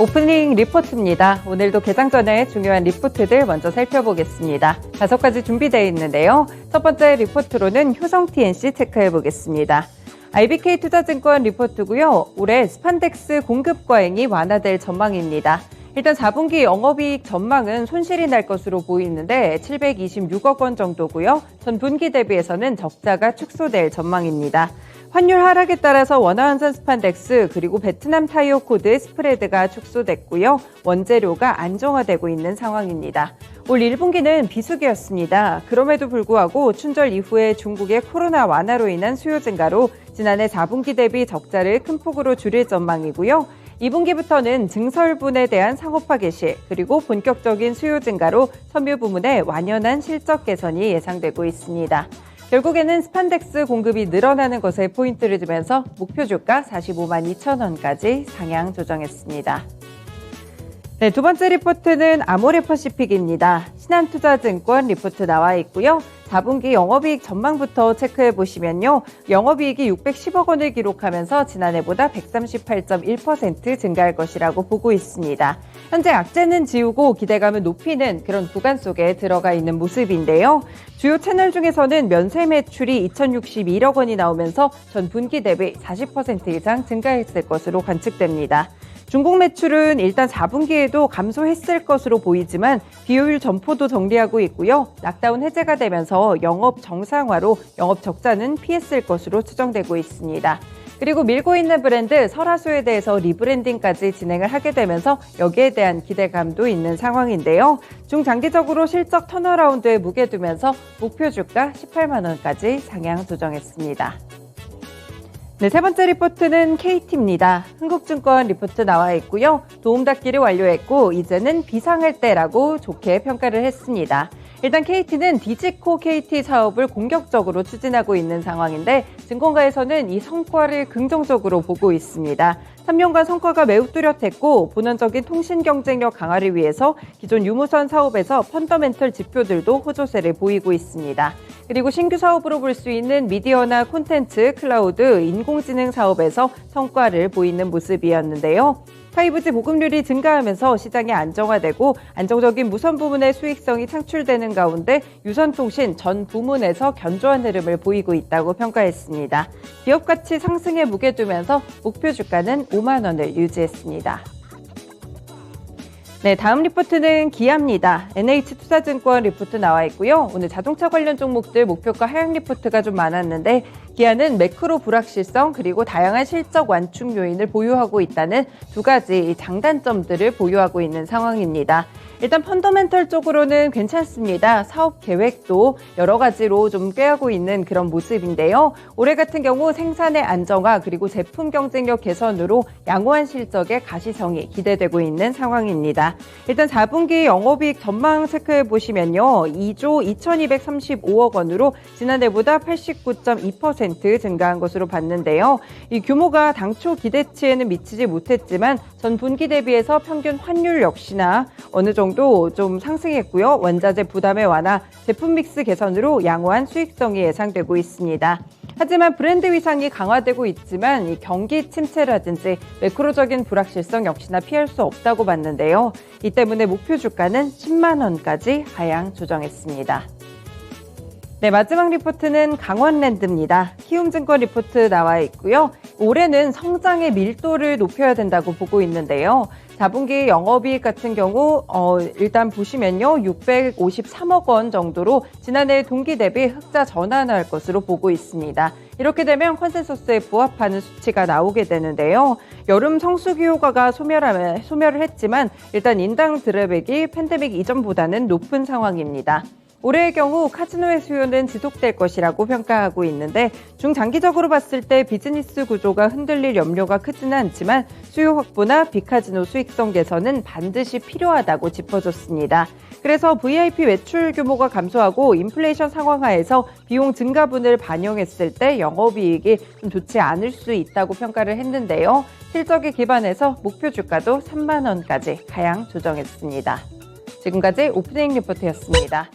오프닝 리포트입니다. 오늘도 개장 전에 중요한 리포트들 먼저 살펴보겠습니다. 다섯 가지 준비되어 있는데요. 첫 번째 리포트로는 효성 TNC 체크해 보겠습니다. IBK 투자증권 리포트고요. 올해 스판덱스 공급 과잉이 완화될 전망입니다. 일단 4분기 영업이익 전망은 손실이 날 것으로 보이는데 726억 원 정도고요. 전 분기 대비해서는 적자가 축소될 전망입니다. 환율 하락에 따라서 원화환산 스판덱스 그리고 베트남 타이어 코드 스프레드가 축소됐고요. 원재료가 안정화되고 있는 상황입니다. 올 1분기는 비수기였습니다. 그럼에도 불구하고 춘절 이후에 중국의 코로나 완화로 인한 수요 증가로 지난해 4분기 대비 적자를 큰 폭으로 줄일 전망이고요. 2분기부터는 증설분에 대한 상업화 개시 그리고 본격적인 수요 증가로 섬유 부문의 완연한 실적 개선이 예상되고 있습니다. 결국에는 스판덱스 공급이 늘어나는 것에 포인트를 두면서 목표 주가 45만 2천 원까지 상향 조정했습니다. 네, 두 번째 리포트는 아모레퍼시픽입니다. 신한투자증권 리포트 나와 있고요. 4분기 영업이익 전망부터 체크해 보시면요. 영업이익이 610억 원을 기록하면서 지난해보다 138.1% 증가할 것이라고 보고 있습니다. 현재 악재는 지우고 기대감을 높이는 그런 구간 속에 들어가 있는 모습인데요. 주요 채널 중에서는 면세 매출이 2,061억 원이 나오면서 전 분기 대비 40% 이상 증가했을 것으로 관측됩니다. 중국 매출은 일단 4분기에도 감소했을 것으로 보이지만 비효율 점포도 정리하고 있고요. 락다운 해제가 되면서 영업 정상화로 영업 적자는 피했을 것으로 추정되고 있습니다. 그리고 밀고 있는 브랜드 설화수에 대해서 리브랜딩까지 진행을 하게 되면서 여기에 대한 기대감도 있는 상황인데요. 중장기적으로 실적 턴어라운드에 무게 두면서 목표 주가 18만 원까지 상향 조정했습니다. 네, 세 번째 리포트는 KT입니다. 흥국증권 리포트 나와 있고요. 도움 닫기를 완료했고 이제는 비상할 때라고 좋게 평가를 했습니다. 일단 KT는 디지코 KT 사업을 공격적으로 추진하고 있는 상황인데 증권가에서는 이 성과를 긍정적으로 보고 있습니다. 3년간 성과가 매우 뚜렷했고 본원적인 통신 경쟁력 강화를 위해서 기존 유무선 사업에서 펀더멘털 지표들도 호조세를 보이고 있습니다. 그리고 신규 사업으로 볼 수 있는 미디어나 콘텐츠, 클라우드, 인공지능 사업에서 성과를 보이는 모습이었는데요. 5G 보급률이 증가하면서 시장이 안정화되고 안정적인 무선 부문의 수익성이 창출되는 가운데 유선통신 전 부문에서 견조한 흐름을 보이고 있다고 평가했습니다. 기업 가치 상승에 무게 두면서 목표 주가는 5만 원을 유지했습니다. 네, 다음 리포트는 기아입니다. NH투자증권 리포트 나와 있고요. 오늘 자동차 관련 종목들 목표가 하향 리포트가 좀 많았는데 기아는 매크로 불확실성 그리고 다양한 실적 완충 요인을 보유하고 있다는 두 가지 장단점들을 보유하고 있는 상황입니다. 일단 펀더멘털 쪽으로는 괜찮습니다. 사업 계획도 여러 가지로 좀 꾀하고 있는 그런 모습인데요. 올해 같은 경우 생산의 안정화 그리고 제품 경쟁력 개선으로 양호한 실적의 가시성이 기대되고 있는 상황입니다. 일단 4분기 영업이익 전망 체크해 보시면요. 2조 2235억 원으로 지난해보다 89.2% 증가한 것으로 봤는데요. 이 규모가 당초 기대치에는 미치지 못했지만 전 분기 대비해서 평균 환율 역시나 어느 정도 좀 상승했고요. 원자재 부담의 완화, 제품 믹스 개선으로 양호한 수익성이 예상되고 있습니다. 하지만 브랜드 위상이 강화되고 있지만 이 경기 침체라든지 매크로적인 불확실성 역시나 피할 수 없다고 봤는데요. 이 때문에 목표 주가는 10만 원까지 하향 조정했습니다. 네, 마지막 리포트는 강원랜드입니다. 키움증권 리포트 나와 있고요. 올해는 성장의 밀도를 높여야 된다고 보고 있는데요. 4분기 영업이익 같은 경우 어, 일단 보시면요. 653억 원 정도로 지난해 동기 대비 흑자 전환할 것으로 보고 있습니다. 이렇게 되면 컨센서스에 부합하는 수치가 나오게 되는데요. 여름 성수기 효과가 소멸하면, 소멸을 했지만 일단 인당 드래백이 팬데믹 이전보다는 높은 상황입니다. 올해의 경우 카지노의 수요는 지속될 것이라고 평가하고 있는데 중장기적으로 봤을 때 비즈니스 구조가 흔들릴 염려가 크지는 않지만 수요 확보나 비카지노 수익성 개선은 반드시 필요하다고 짚어줬습니다. 그래서 VIP 외출 규모가 감소하고 인플레이션 상황하에서 비용 증가분을 반영했을 때 영업이익이 좀 좋지 않을 수 있다고 평가를 했는데요. 실적에 기반해서 목표 주가도 3만 원까지 하향 조정했습니다. 지금까지 오프닝 리포트였습니다.